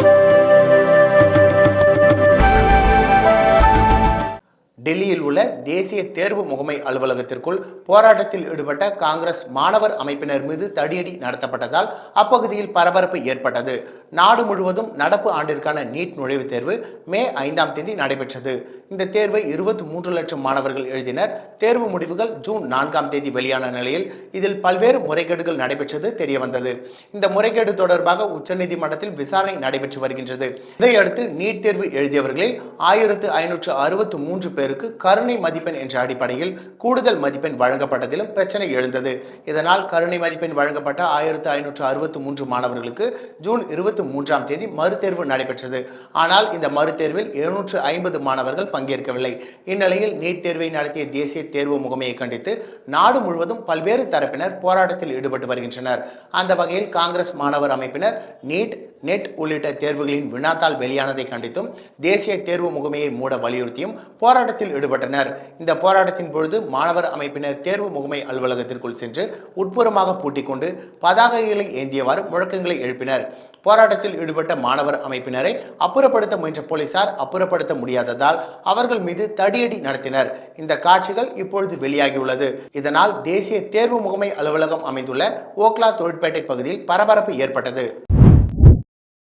Thank you. டெல்லியில் உள்ள தேசிய தேர்வு முகமை அலுவலகத்திற்குள் போராட்டத்தில் ஈடுபட்ட காங்கிரஸ் மாணவர் அமைப்பினர் மீது தடியடி நடத்தப்பட்டதால் அப்பகுதியில் பரபரப்பு ஏற்பட்டது. நாடு முழுவதும் நடப்பு ஆண்டிற்கான நீட் நுழைவுத் தேர்வு மே ஐந்தாம் தேதி நடைபெற்றது. இந்த தேர்வை இருபத்தி மூன்று லட்சம் மாணவர்கள் எழுதினர். தேர்வு முடிவுகள் ஜூன் நான்காம் தேதி வெளியான நிலையில் இதில் பல்வேறு முறைகேடுகள் நடைபெற்றது தெரியவந்தது. இந்த முறைகேடு தொடர்பாக உச்சநீதிமன்றத்தில் விசாரணை நடைபெற்று வருகின்றது. இதையடுத்து நீட் தேர்வு எழுதியவர்களில் ஆயிரத்து ஐநூற்று அறுபத்து மூன்று பேர் பேருக்கு கருணை மதிப்பெண் என்ற அடிப்படையில் கூடுதல் மதிப்பெண் வழங்கப்பட்டதிலும் பிரச்சனை எழுந்தது. இதனால் கருணை மதிப்பெண் வழங்கப்பட்ட ஆயிரத்து ஐநூற்று அறுபத்து மூன்று மாணவர்களுக்கு ஜூன் இருபத்தி மூன்றாம் தேதி மறுதேர்வு நடைபெற்றது. ஆனால் இந்த மறுதேர்வில் எழுநூற்று ஐம்பது மாணவர்கள் பங்கேற்கவில்லை. இந்நிலையில் நீட் தேர்வை நடத்திய தேசிய தேர்வு முகமையை கண்டித்து நாடு முழுவதும் பல்வேறு தரப்பினர் போராட்டத்தில் ஈடுபட்டு வருகின்றனர். அந்த வகையில் காங்கிரஸ் மாணவர் அமைப்பினர் நீட் நெட் உள்ளிட்ட தேர்வுகளின் வினாத்தால் வெளியானதை கண்டித்தும் தேசிய தேர்வு முகமையை மூட வலியுறுத்தியும் போராட்டத்தில் போராட்டத்தில் ஈடுபட்டனர். இந்த போராட்டத்தின் பொழுது மாணவர் அமைப்பினர் தேர்வு முகமை அலுவலகத்திற்குள் சென்று உட்புறமாக பூட்டிக்கொண்டு பதாகைகளை ஏந்தியவாறு முழக்கங்களை எழுப்பினர். போராட்டத்தில் ஈடுபட்ட மாணவர் அமைப்பினரை அப்புறப்படுத்த முயன்ற போலீசார் அப்புறப்படுத்த முடியாததால் அவர்கள் மீது தடியடி நடத்தினர். இந்த காட்சிகள் இப்பொழுது வெளியாகியுள்ளது. இதனால் தேசிய தேர்வு முகமை அலுவலகம் அமைந்துள்ள ஓக்லா தொழிற்பேட்டை பகுதியில் பரபரப்பு ஏற்பட்டது.